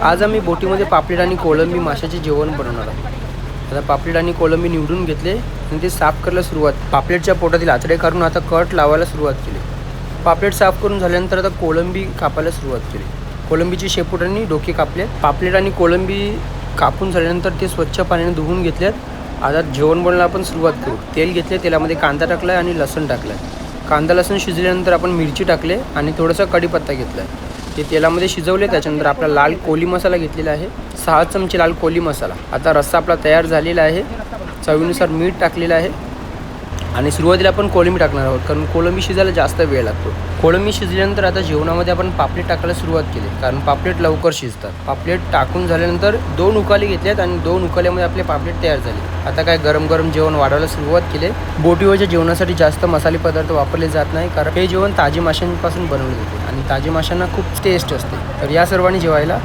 आज आम्ही बोटीमध्ये पापलेट आणि कोळंबी माशाचे जेवण बनवणार आहोत. आता पापलेट आणि कोळंबी निवडून घेतले आणि ते साफ करायला सुरुवात पापलेटच्या पोटातील आतडे काढून आता कट लावायला सुरुवात केली. पापलेट साफ करून झाल्यानंतर आता कोळंबी कापायला सुरुवात केली. कोळंबीची शेपूट आणि डोके कापले. पापलेट आणि कोळंबी कापून झाल्यानंतर ते स्वच्छ पाण्याने धुवून घेतल्यात. आता जेवण बनवायला आपण सुरुवात करू. तेल घेतले तेलामध्ये कांदा टाकला आणि लसूण टाकलं कांदा लसूण शिजल्यानंतर आपण मिरची टाकले आणि थोडंसं कढीपत्ता घेतला ते तेलामध्ये शिजवले त्याच्यानंतर आपला लाल कोली मसाला घेतलेला आहे. सहा चमचे लाल कोली मसाला. आता रस्सा आपला तयार झालेला आहे. चवीनुसार मीठ टाकलेलं आहे. आणि सुरुवातीला आपण कोळंबी टाकणार आहोत कारण कोळंबी शिजायला जास्त वेळ लागतो. कोळंबी शिजल्यानंतर आता जेवणामध्ये आपण पापलेट टाकायला सुरुवात केली कारण पापलेट लवकर शिजतात. पापलेट टाकून झाल्यानंतर दोन उकाले घेतल्यात आणि दोन उकाल्यामध्ये आपले पापलेट तयार झाले. आता काय गरम गरम जेवण वाढवायला सुरुवात केली. बोटीवरच्या जेवणासाठी जास्त मसाले पदार्थ वापरले जात नाही कारण हे जेवण ताजे माशांपासून बनवले जाते आणि ताजे माशांना खूप टेस्ट असते. तर या सर्वांनी जेवायला